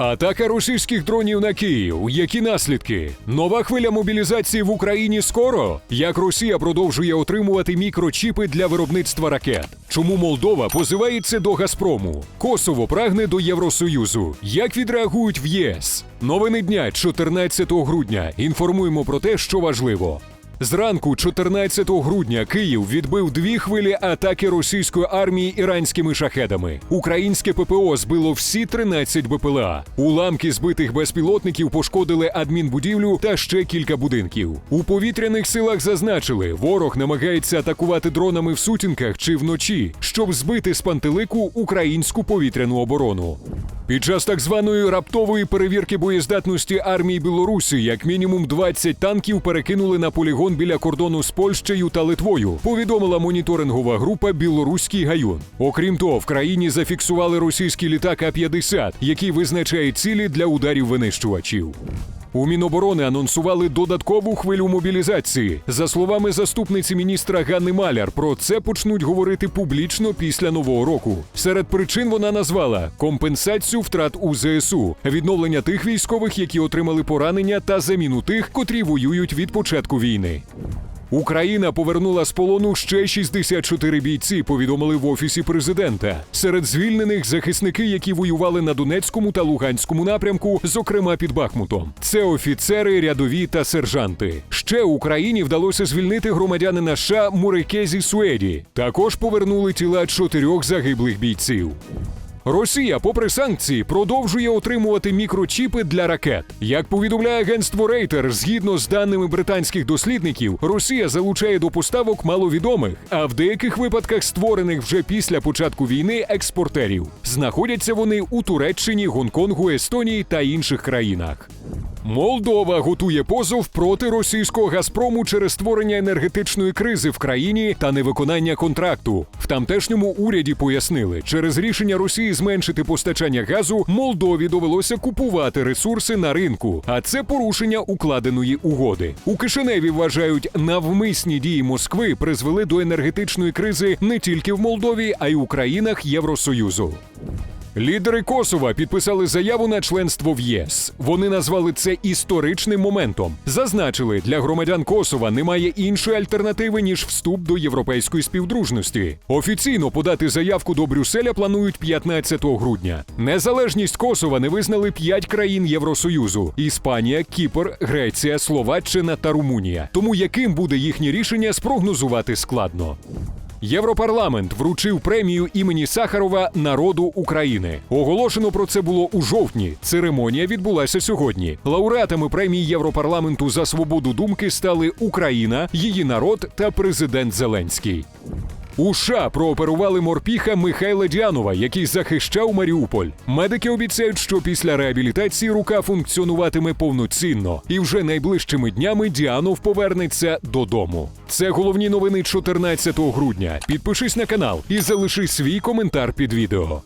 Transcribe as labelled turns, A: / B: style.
A: Атака російських дронів на Київ. Які наслідки? Нова хвиля мобілізації в Україні скоро? Як Росія продовжує отримувати мікрочіпи для виробництва ракет? Чому Молдова позивається до Газпрому? Косово прагне до Євросоюзу. Як відреагують в ЄС? Новини дня 14 грудня. Інформуємо про те, що важливо. Зранку, 14 грудня, Київ відбив дві хвилі атаки російської армії іранськими шахедами. Українське ППО збило всі 13 БПЛА. Уламки збитих безпілотників пошкодили адмінбудівлю та ще кілька будинків. У повітряних силах зазначили, ворог намагається атакувати дронами в сутінках чи вночі, щоб збити з пантелику українську повітряну оборону. Під час так званої раптової перевірки боєздатності армії Білорусі як мінімум 20 танків перекинули на полігон біля кордону з Польщею та Литвою. Повідомила моніторингова група Білоруський гаюн. Окрім того, в країні зафіксували російський літак А-50, який визначає цілі для ударів винищувачів. У Міноборони анонсували додаткову хвилю мобілізації. За словами заступниці міністра Ганни Маляр, про це почнуть говорити публічно після нового року. Серед причин вона назвала компенсацію втрат у ЗСУ, відновлення тих військових, які отримали поранення, та заміну тих, котрі воюють від початку війни. Україна повернула з полону ще 64 бійці. Повідомили в офісі президента. Серед звільнених захисники, які воювали на Донецькому та Луганському напрямку, зокрема під Бахмутом. Це офіцери, рядові та сержанти. Ще Україні вдалося звільнити громадянина США Мурекезі Суеді. Також повернули тіла чотирьох загиблих бійців. Росія, попри санкції, продовжує отримувати мікрочіпи для ракет. Як повідомляє агентство Рейтер, згідно з даними британських дослідників, Росія залучає до поставок маловідомих, а в деяких випадках створених вже після початку війни експортерів. Знаходяться вони у Туреччині, Гонконгу, Естонії та інших країнах. Молдова готує позов проти російського Газпрому через створення енергетичної кризи в країні та невиконання контракту. В тамтешньому уряді пояснили, через рішення Росії зменшити постачання газу Молдові довелося купувати ресурси на ринку, а це порушення укладеної угоди. У Кишиневі вважають, навмисні дії Москви призвели до енергетичної кризи не тільки в Молдові, а й у країнах Євросоюзу. Лідери Косова підписали заяву на членство в ЄС. Вони назвали це історичним моментом. Зазначили, для громадян Косова немає іншої альтернативи ніж вступ до європейської співдружності. Офіційно подати заявку до Брюсселя планують 15 грудня. Незалежність Косова не визнали п'ять країн Євросоюзу: Іспанія, Кіпр, Греція, Словаччина та Румунія. Тому яким буде їхнє рішення спрогнозувати складно. Європарламент вручив премію імені Сахарова народу України. Оголошено про це було у жовтні. Церемонія відбулася сьогодні. Лауреатами премії Європарламенту за свободу думки стали Україна, її народ та президент Зеленський. У США прооперували морпіха Михайла Діанова, який захищав Маріуполь. Медики обіцяють, що після реабілітації рука функціонуватиме повноцінно, і вже найближчими днями Діанов повернеться додому. Це головні новини 14 грудня. Підпишись на канал і залиши свій коментар під відео.